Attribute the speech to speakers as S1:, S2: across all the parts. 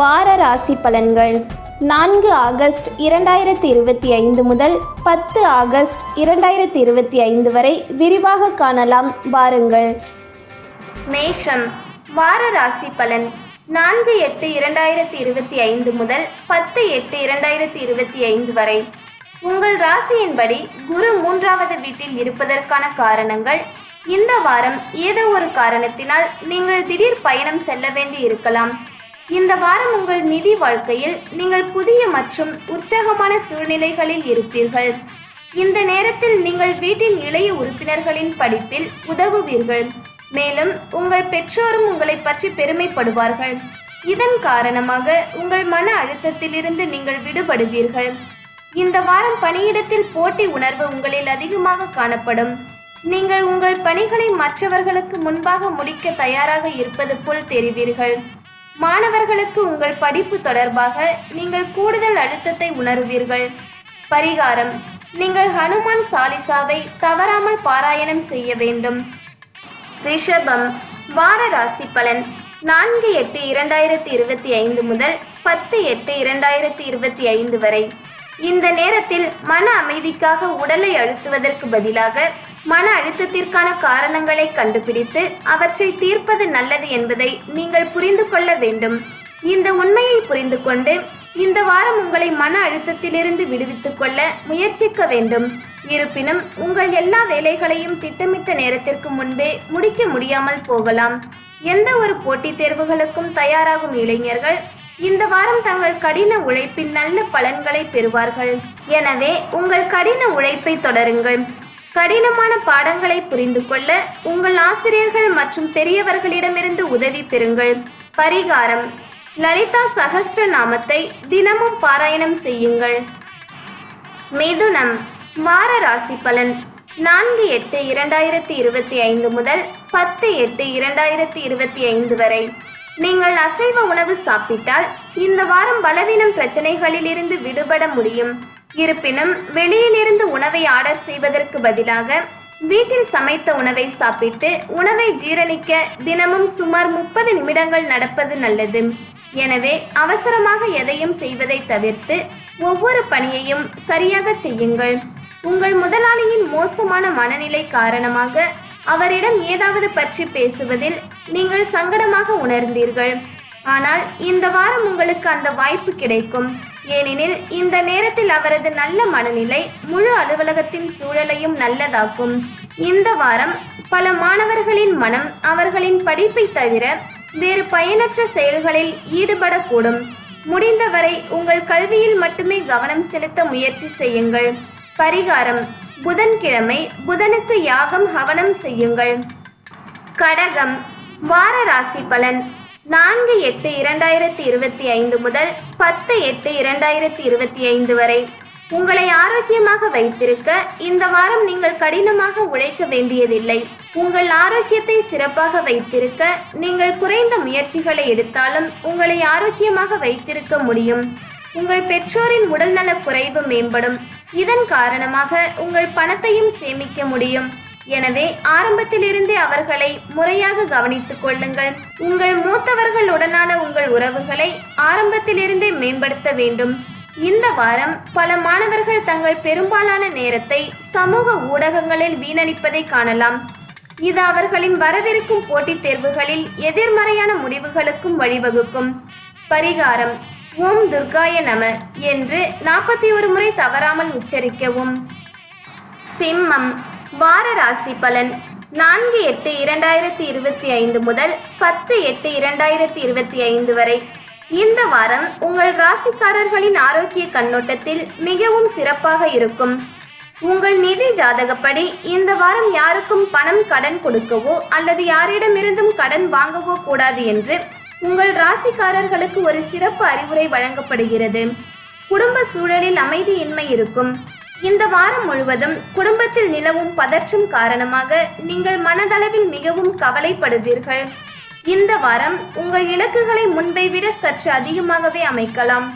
S1: வார ராசி பலன்கள். நான்கு ஆகஸ்ட் இரண்டாயிரத்தி இருபத்தி ஐந்து முதல் பத்து ஆகஸ்ட் இரண்டாயிரத்தி இருபத்தி ஐந்து வரை விரிவாக காணலாம். வாருங்கள். மேஷம். வார ராசி பலன். நான்கு எட்டு இரண்டாயிரத்தி இருபத்தி ஐந்து முதல் பத்து எட்டு இரண்டாயிரத்தி இருபத்தி ஐந்து வரை. உங்கள் ராசியின்படி குரு மூன்றாவது வீட்டில் இருப்பதற்கான காரணங்கள் இந்த வாரம் ஏதோ ஒரு காரணத்தினால் நீங்கள் திடீர் பயணம் செல்ல வேண்டி இருக்கலாம். இந்த வாரம் உங்கள் நிதி வாழ்க்கையில் நீங்கள் புதிய மற்றும் உற்சாகமான சூழ்நிலைகளில் இருப்பீர்கள். இந்த நேரத்தில் நீங்கள் வீட்டின் இளைய உறுப்பினர்களின் படிப்பில் உதவுவீர்கள். மேலும் உங்கள் பெற்றோரும் உங்களை பற்றி பெருமைப்படுவார்கள். இதன் காரணமாக உங்கள் மன அழுத்தத்திலிருந்து நீங்கள் விடுபடுவீர்கள். இந்த வாரம் பணியிடத்தில் போட்டி உணர்வு உங்களில் அதிகமாக காணப்படும். நீங்கள் உங்கள் பணிகளை மற்றவர்களுக்கு முன்பாக முடிக்க தயாராக இருப்பது போல் தெரிவீர்கள். மாணவர்களுக்கு உங்கள் படிப்பு தொடர்பாக நீங்கள் கூடுதல் அழுத்தத்தை உணருவீர்கள். பரிகாரம் நீங்கள் ஹனுமான் சாலிசாவை தவறாமல் பாராயணம் செய்ய வேண்டும். ரிஷபம் வார ராசி பலன் நான்கு எட்டு இரண்டாயிரத்தி இருபத்தி ஐந்து முதல் பத்து எட்டு இரண்டாயிரத்தி இருபத்தி ஐந்து வரை. இந்த நேரத்தில் மன அமைதிக்காக உடலை அழுத்துவதற்கு பதிலாக மன அழுத்தத்திற்கான காரணங்களை கண்டுபிடித்து அவற்றை தீர்ப்பது நல்லது என்பதை நீங்கள் புரிந்து கொள்ள வேண்டும். இந்த உண்மையை புரிந்து கொண்டு இந்த வாரம் உங்களை மன அழுத்தத்திலிருந்து விடுவித்துக் கொள்ள முயற்சிக்க வேண்டும். இருப்பினும் உங்கள் எல்லா வேலைகளையும் திட்டமிட்ட நேரத்திற்கு முன்பே முடிக்க முடியாமல் போகலாம். எந்த ஒரு போட்டித் தேர்வுகளுக்கும் தயாராகும் இளைஞர்கள் இந்த வாரம் தங்கள் கடின உழைப்பின் நல்ல பலன்களை பெறுவார்கள். எனவே உங்கள் கடின உழைப்பை தொடருங்கள். கடினமான பாடங்களை புரிந்து கொள்ள உங்கள் ஆசிரியர்கள் மற்றும் பெரியவர்களிடமிருந்து உதவி பெறுங்கள். பரிகாரம். லலிதா சகஸ்ர நாமத்தை தினமும் பாராயணம் செய்யுங்கள். மிதுனம். மார ராசி பலன். நான்கு எட்டு இரண்டாயிரத்தி இருபத்தி ஐந்து முதல் பத்து எட்டு இரண்டாயிரத்தி இருபத்தி ஐந்து வரை. நீங்கள் அசைவ உணவு சாப்பிட்டால் இந்த வாரம் பலவீனம் பிரச்சனைகளிலிருந்து விடுபட முடியும். இருப்பினும் வெளியிலிருந்து உணவை ஆர்டர் செய்வதற்கு பதிலாக வீட்டில் சமைத்த உணவை சாப்பிட்டு உணவை ஜீரணிக்க தினமும் சுமார் முப்பது நிமிடங்கள் நடப்பது நல்லது. எனவே அவசரமாக எதையும் செய்வதை தவிர்த்து ஒவ்வொரு பணியையும் சரியாக செய்யுங்கள். உங்கள் முதலாளியின் மோசமான மனநிலை காரணமாக அவரிடம் ஏதாவது பற்றி பேசுவதில் நீங்கள் சங்கடமாக உணர்ந்தீர்கள். ஆனால் இந்த வாரம் உங்களுக்கு அந்த வாய்ப்பு கிடைக்கும். ஏனெனில் இந்த நேரத்தில் அவரது நல்ல மனநிலை முழு அலுவலகத்தின் சூழலையும் நல்லதாக்கும். இந்த வாரம் பல மாணவர்களின் மனம் அவர்களின் படிப்பை தவிர வேறு பயனற்ற செயல்களில் ஈடுபடக்கூடும். முடிந்தவரை உங்கள் கல்வியில் மட்டுமே கவனம் செலுத்த முயற்சி செய்யுங்கள். பரிகாரம் புதன்கிழமை புதனுக்கு யாகம் ஹவனம் செய்யுங்கள். கடகம் வார ராசி பலன். நான்கு எட்டு இரண்டாயிரத்தி இருபத்தி ஐந்து முதல் பத்து எட்டு இரண்டாயிரத்தி இருபத்தி ஐந்து வரை. உங்களை ஆரோக்கியமாக வைத்திருக்க இந்த வாரம் நீங்கள் கடினமாக உழைக்க வேண்டியதில்லை. உங்கள் ஆரோக்கியத்தை சிறப்பாக வைத்திருக்க நீங்கள் குறைந்த முயற்சிகளை எடுத்தாலும் உங்களை ஆரோக்கியமாக வைத்திருக்க முடியும். உங்கள் பெற்றோரின் உடல்நலக் குறைவு மேம்படும். இதன் காரணமாக உங்கள் பணத்தையும் சேமிக்க முடியும். எனவே ஆரம்பத்திலிருந்தே அவர்களை முறையாக கவனித்துக் கொள்ளுங்கள். உங்கள் மூத்தவர்களுடனான உங்கள் உறவுகளை ஆரம்பத்திலிருந்தே மேம்படுத்த வேண்டும். இந்த வாரம் பல மாணவர்கள் தங்கள் பெரும்பாலான நேரத்தை சமூக ஊடகங்களில் வீணடிப்பதை காணலாம். இது அவர்களின் வரவிருக்கும் போட்டித் தேர்வுகளில் எதிர்மறையான முடிவுகளுக்கும் வழிவகுக்கும். பரிகாரம் ஓம் துர்காய நம என்று நாற்பத்தி ஒரு முறை தவறாமல் உச்சரிக்கவும். சிம்மம் வார ராசி பலன் நான்கு எட்டு இரண்டாயிரத்தி இருபத்தி ஐந்து முதல் பத்து எட்டு இரண்டாயிரத்தி இருபத்தி ஐந்து வரை. இந்த வாரம் உங்கள் ராசிக்காரர்களின் ஆரோக்கிய கண்ணோட்டத்தில் மிகவும் சிறப்பாக இருக்கும். உங்கள் நிதி ஜாதகப்படி இந்த வாரம் யாருக்கும் பணம் கடன் கொடுக்கவோ அல்லது யாரிடமிருந்தும் கடன் வாங்கவோ கூடாது என்று உங்கள் ராசிக்காரர்களுக்கு ஒரு சிறப்பு அறிவுரை வழங்கப்படுகிறது. குடும்ப சூழலில் அமைதியின்மை இருக்கும். இந்த வாரம் முழுவதும் குடும்பத்தில் நிலவும் பதற்றம் காரணமாக நீங்கள் மனதளவில் மிகவும் கவலைப்படுவீர்கள். இந்த வாரம் உங்கள் இலக்குகளை முன்பை விட சற்று அதிகமாகவே அமைக்கலாம்.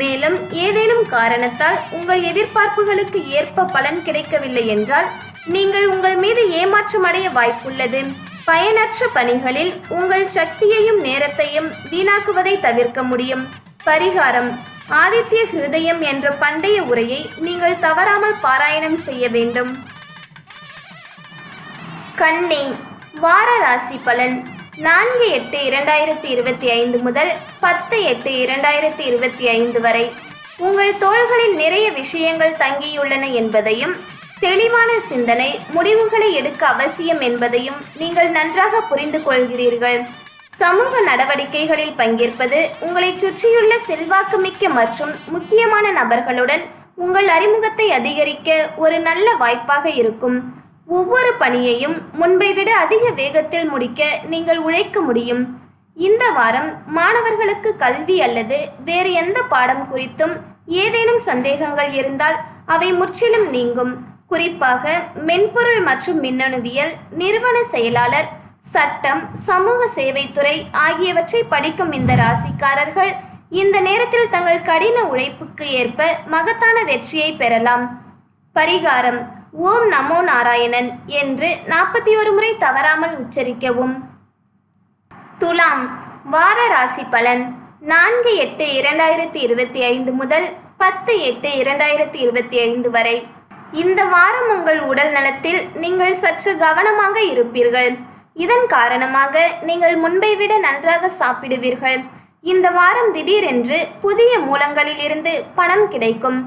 S1: மேலும் ஏதேனும் காரணத்தால் உங்கள் எதிர்பார்ப்புகளுக்கு ஏற்ப பலன் கிடைக்கவில்லை என்றால் நீங்கள் உங்கள் மீது ஏமாற்றமடைய வாய்ப்புள்ளது. பயனற்ற பணிகளில் உங்கள் சக்தியையும் நேரத்தையும் வீணாக்குவதை தவிர்க்க முடியும். பரிகாரம் ஆதித்ய ஹிருதயம் என்ற பண்டைய உரையை நீங்கள் தவறாமல் பாராயணம் செய்ய வேண்டும். கன்னி வார ராசி பலன். நான்கு எட்டு இரண்டாயிரத்தி இருபத்தி ஐந்து முதல் பத்து எட்டு இரண்டாயிரத்தி இருபத்தி ஐந்து வரை. உங்கள் தோள்களில் நிறைய விஷயங்கள் தங்கியுள்ளன என்பதையும் தெளிவான சிந்தனை முடிவுகளை எடுக்க அவசியம் என்பதையும் நீங்கள் நன்றாக புரிந்து கொள்கிறீர்கள். சமூக நடவடிக்கைகளில் பங்கேற்பது உங்களை சுற்றியுள்ள செல்வாக்குமிக்க மற்றும் முக்கியமான நபர்களுடன் உங்கள் அறிமுகத்தை அதிகரிக்க ஒரு நல்ல வாய்ப்பாக இருக்கும். ஒவ்வொரு பணியையும் முன்பை விட அதிக வேகத்தில் முடிக்க நீங்கள் உழைக்க முடியும். இந்த வாரம் மாணவர்களுக்கு கல்வி அல்லது வேறு எந்த பாடம் குறித்தும் ஏதேனும் சந்தேகங்கள் இருந்தால் அவை முற்றிலும் நீங்கும். குறிப்பாக மென்பொருள் மற்றும் மின்னணுவியல் நிறுவன செயலாளர் சட்டம் சமூக சேவைத்துறை ஆகியவற்றை படிக்கும் இந்த ராசிக்காரர்கள் இந்த நேரத்தில் தங்கள் கடின உழைப்புக்கு ஏற்ப மகத்தான வெற்றியை பெறலாம். பரிகாரம் ஓம் நமோ நாராயணன் என்று நாற்பத்தி ஒரு முறை தவறாமல் உச்சரிக்கவும். துலாம் வார ராசி பலன் நான்கு எட்டு இரண்டாயிரத்தி இருபத்தி ஐந்து முதல் பத்து எட்டு இரண்டாயிரத்தி இருபத்தி ஐந்து வரை. இந்த வாரம் உங்கள் உடல் நலத்தில் நீங்கள் சற்று கவனமாக இருப்பீர்கள். இதன் காரணமாக நீங்கள் முன்பை விட நன்றாக சாப்பிடுவீர்கள். இந்த வாரம் திடீரென்று புதிய மூலங்களிலிருந்து பணம் கிடைக்கும்.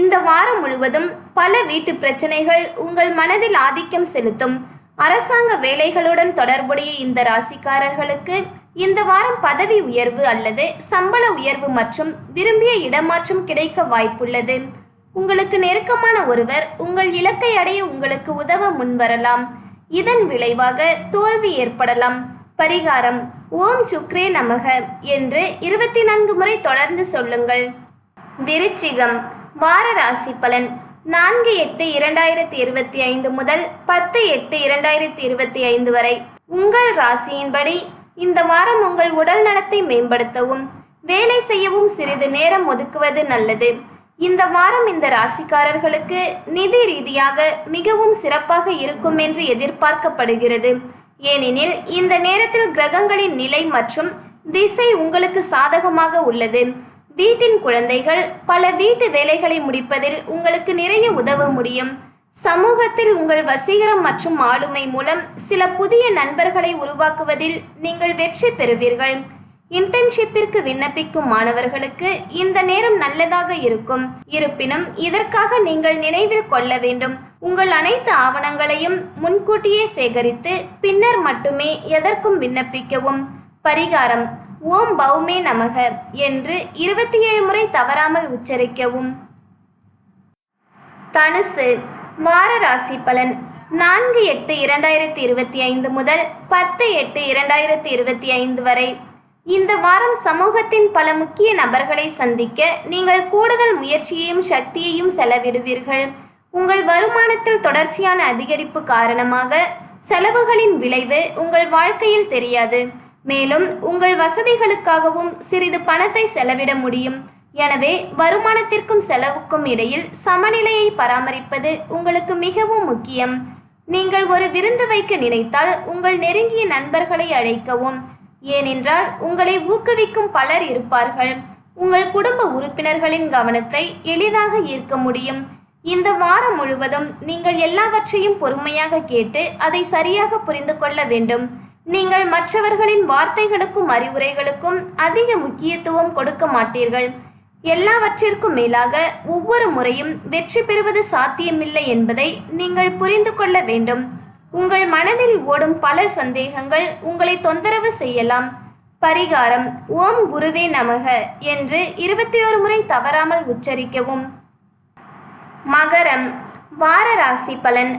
S1: இந்த வாரம் முழுவதும் பல வீட்டு பிரச்சனைகள் உங்கள் மனதில் ஆதிக்கம் செலுத்தும். அரசாங்க வேலைகளுடன் தொடர்புடைய இந்த ராசிக்காரர்களுக்கு இந்த வாரம் பதவி உயர்வு அல்லது சம்பள உயர்வு மற்றும் விரும்பிய இடமாற்றம் கிடைக்க வாய்ப்புள்ளது. உங்களுக்கு நெருக்கமான ஒருவர் உங்கள் இலக்கை அடைய உங்களுக்கு உதவ முன்வரலாம். இதன் விளைவாக தோல்வி ஏற்படலாம். பரிகாரம் ஓம் சுக்ரே நமக என்று இருபத்தி நான்கு முறை தொடர்ந்து சொல்லுங்கள். விருச்சிகம் வார ராசி பலன் நான்கு எட்டு இரண்டாயிரத்தி இருபத்தி ஐந்து முதல் பத்து எட்டு இரண்டாயிரத்தி இருபத்தி ஐந்து வரை. உங்கள் ராசியின்படி இந்த வாரம் உங்கள் உடல் நலத்தை மேம்படுத்தவும் வேலை செய்யவும் சிறிது நேரம் ஒதுக்குவது நல்லது. இந்த வாரம் இந்த ராசிக்காரர்களுக்கு நிதி ரீதியாக மிகவும் சிறப்பாக இருக்கும் என்று எதிர்பார்க்கப்படுகிறது. ஏனெனில் இந்த நேரத்தில் கிரகங்களின் நிலை மற்றும் திசை உங்களுக்கு சாதகமாக உள்ளது. வீட்டின் குழந்தைகள் பல வீட்டு வேலைகளை முடிப்பதில் உங்களுக்கு நிறைய உதவ முடியும். சமூகத்தில் உங்கள் வசீகரம் மற்றும் ஆளுமை மூலம் சில புதிய நண்பர்களை உருவாக்குவதில் நீங்கள் வெற்றி பெறுவீர்கள். இன்டர்ன்ஷிப்பிற்கு விண்ணப்பிக்கும் மாணவர்களுக்கு இந்த நேரம் நல்லதாக இருக்கும். இருப்பினும் இதற்காக நீங்கள் நினைவில் கொள்ள வேண்டும். உங்கள் அனைத்து ஆவணங்களையும் முன்கூட்டியே சேகரித்து பின்னர் மட்டுமே எதற்கும் விண்ணப்பிக்கவும். பரிகாரம் ஓம் பௌமே நமக என்று இருபத்தி ஏழு முறை தவறாமல் உச்சரிக்கவும். தனுசு வார ராசி பலன் நான்கு எட்டு இரண்டாயிரத்தி இருபத்தி ஐந்து முதல் பத்து எட்டு இரண்டாயிரத்தி இருபத்தி ஐந்து வரை இந்த வாரம் சமூகத்தின் பல முக்கிய நபர்களை சந்திக்க நீங்கள் கூடுதல் முயற்சியையும் சக்தியையும் செலவிடுவீர்கள். உங்கள் வருமானத்தில் தொடர்ச்சியான அதிகரிப்பு காரணமாக செலவுகளின் விளைவு உங்கள் வாழ்க்கையில் தெரியாது. மேலும் உங்கள் வசதிகளுக்காகவும் சிறிது பணத்தை செலவிட முடியும். எனவே வருமானத்திற்கும் செலவுக்கும் இடையில் சமநிலையை பராமரிப்பது உங்களுக்கு மிகவும் முக்கியம். நீங்கள் ஒரு விருந்து வைக்க நினைத்தால் உங்கள் நெருங்கிய நண்பர்களை அழைக்கவும் ஏனென்றால் உங்களை ஊக்குவிக்கும் பலர் இருப்பார்கள். உங்கள் குடும்ப உறுப்பினர்களின் கவனத்தை எளிதாக ஈர்க்க முடியும். இந்த வாரம் முழுவதும் நீங்கள் எல்லாவற்றையும் பொறுமையாக கேட்டு அதை சரியாக புரிந்து கொள்ள வேண்டும். நீங்கள் மற்றவர்களின் வார்த்தைகளுக்கும் அறிவுரைகளுக்கும் அதிக முக்கியத்துவம் கொடுக்க மாட்டீர்கள். எல்லாவற்றிற்கும் மேலாக ஒவ்வொரு முறையும் வெற்றி பெறுவது சாத்தியமில்லை என்பதை நீங்கள் புரிந்து கொள்ள வேண்டும். உங்கள் மனதில் ஓடும் பல சந்தேகங்கள் உங்களை தொந்தரவு செய்யலாம். பரிகாரம் ஓம் குருவே நமக என்று இருபத்தி ஒரு முறை தவறாமல் உச்சரிக்கவும். மகரம் வார ராசி பலன்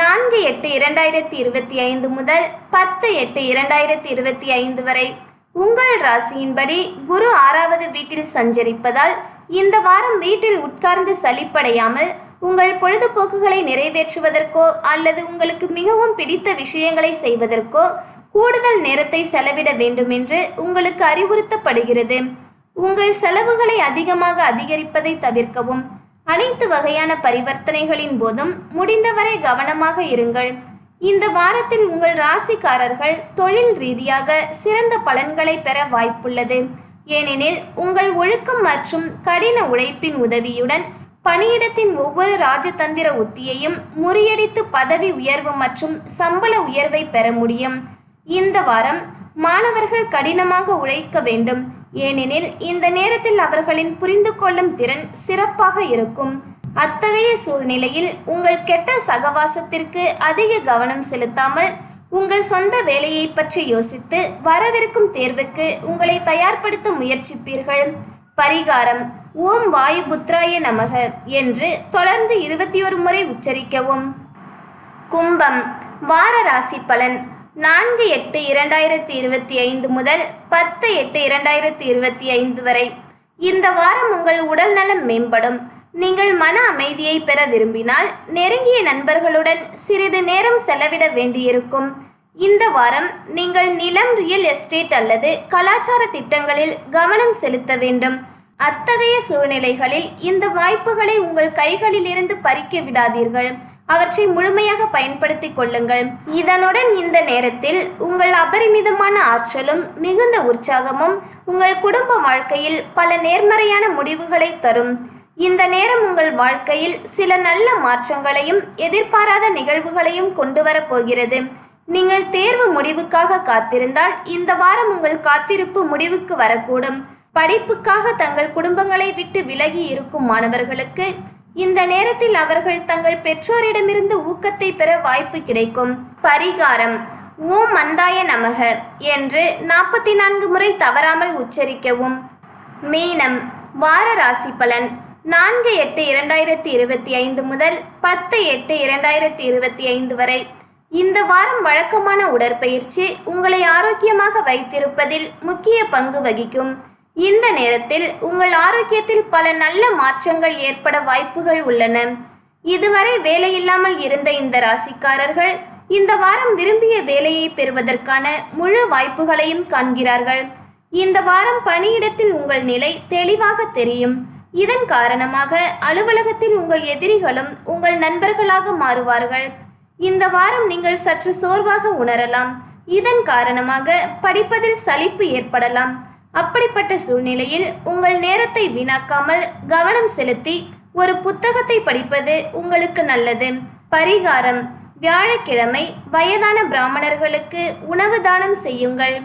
S1: நான்கு எட்டு இரண்டாயிரத்தி இருபத்தி ஐந்து முதல் பத்து எட்டு இரண்டாயிரத்தி இருபத்தி ஐந்து வரை. உங்கள் ராசியின்படி குரு ஆறாவது வீட்டில் சஞ்சரிப்பதால் இந்த வாரம் வீட்டில் உட்கார்ந்து சலிப்படையாமல் உங்கள் பொழுதுபோக்குகளை நிறைவேற்றுவதற்கோ அல்லது உங்களுக்கு மிகவும் பிடித்த விஷயங்களை செய்வதற்கோ கூடுதல் நேரத்தை செலவிட வேண்டும் என்று உங்களுக்கு அறிவுறுத்தப்படுகிறது. உங்கள் செலவுகளை அதிகமாக அதிகரிப்பதை தவிர்க்கவும் அனைத்து வகையான பரிவர்த்தனைகளின் போதும் முடிந்தவரை கவனமாக இருங்கள். இந்த வாரத்தில் உங்கள் ராசிக்காரர்கள் தொழில் ரீதியாக சிறந்த பலன்களை பெற வாய்ப்புள்ளது. ஏனெனில் உங்கள் ஒழுக்கம் மற்றும் கடின உழைப்பின் உதவியுடன் பணியிடத்தின் ஒவ்வொரு ராஜதந்திர உத்தியையும் முறியடித்து பதவி உயர்வு மற்றும் சம்பள உயர்வை பெற முடியும். இந்த வாரம் மாணவர்கள் கடினமாக உழைக்க வேண்டும். ஏனெனில் இந்த நேரத்தில் அவர்களின் புரிந்து கொள்ளும் திறன் சிறப்பாக இருக்கும். அத்தகைய சூழ்நிலையில் உங்கள் கெட்ட சகவாசத்திற்கு அதிக கவனம் செலுத்தாமல் உங்கள் சொந்த வேலையை பற்றி யோசித்து வரவிருக்கும் தேர்வுக்கு உங்களை தயார்படுத்த முயற்சிப்பீர்கள். பரிகாரம். ஓம் வாயுபுத்ராய நமக என்று தொடர்ந்து இருபத்தி ஒரு முறை உச்சரிக்கவும். கும்பம். வார ராசி பலன். நான்கு எட்டு இரண்டாயிரத்தி இருபத்தி ஐந்து முதல் பத்து எட்டு இரண்டாயிரத்தி இருபத்தி ஐந்து வரை. இந்த வாரம் உங்கள் உடல் நலம் மேம்படும். நீங்கள் மன அமைதியை பெற விரும்பினால் நெருங்கிய நண்பர்களுடன் சிறிது நேரம் செலவிட வேண்டியிருக்கும். இந்த வாரம் நீங்கள் நிலம் ரியல் எஸ்டேட் அல்லது கலாச்சார திட்டங்களில் கவனம் செலுத்த வேண்டும். அத்தகைய சூழ்நிலைகளில் இந்த வாய்ப்புகளை உங்கள் கைகளிலிருந்து பறிக்க விடாதீர்கள். அவற்றை முழுமையாக பயன்படுத்திக் கொள்ளுங்கள். இதனுடன் இந்த நேரத்தில் உங்கள் அபரிமிதமான ஆற்றலும் மிகுந்த உற்சாகமும் உங்கள் குடும்ப வாழ்க்கையில் பல நேர்மறையான முடிவுகளை தரும். இந்த நேரம் உங்கள் வாழ்க்கையில் சில நல்ல மாற்றங்களையும் எதிர்பாராத நிகழ்வுகளையும் கொண்டு வரப் போகிறது. நீங்கள் தேர்வு முடிவுக்காக காத்திருந்தால் இந்த வாரம் உங்கள் காத்திருப்பு முடிவுக்கு வரக்கூடும். படிப்புக்காக தங்கள் குடும்பங்களை விட்டு விலகி இருக்கும் மாணவர்களுக்கு இந்த நேரத்தில் அவர்கள் தங்கள் பெற்றோரிடமிருந்து ஊக்கத்தை பெற வாய்ப்பு கிடைக்கும். பரிகாரம் ஓம் மந்தாய நமக என்று நாற்பத்தி நான்கு முறை தவறாமல் உச்சரிக்கவும். மீனம் வார ராசி பலன் நான்கு எட்டு இரண்டாயிரத்தி இருபத்தி ஐந்து முதல் பத்து எட்டு இரண்டாயிரத்தி இருபத்தி ஐந்து வரை. இந்த வாரம் வழக்கமான உடற்பயிற்சி உங்களை ஆரோக்கியமாக வைத்திருப்பதில் முக்கிய பங்கு வகிக்கும். இந்த நேரத்தில் உங்கள் ஆரோக்கியத்தில் பல நல்ல மாற்றங்கள் ஏற்பட வாய்ப்புகள் உள்ளன. இதுவரை வேலையில்லாமல் இருந்த இந்த ராசிக்காரர்கள் இந்த வாரம் விரும்பிய வேலையை பெறுவதற்கான முழு வாய்ப்புகளையும் காண்கிறார்கள். இந்த வாரம் பணியிடத்தில் உங்கள் நிலை தெளிவாக தெரியும். இதன் காரணமாக அலுவலகத்தில் உங்கள் எதிரிகளும் உங்கள் நண்பர்களாக மாறுவார்கள். இந்த வாரம் நீங்கள் சற்று சோர்வாக உணரலாம். இதன் காரணமாக படிப்பதில் சலிப்பு ஏற்படலாம். அப்படிப்பட்ட சூழ்நிலையில் உங்கள் நேரத்தை வீணாக்காமல் கவனம் செலுத்தி ஒரு புத்தகத்தை படிப்பது உங்களுக்கு நல்லது. பரிகாரம். வியாழக்கிழமை வயதான பிராமணர்களுக்கு உணவு தானம் செய்யுங்கள்.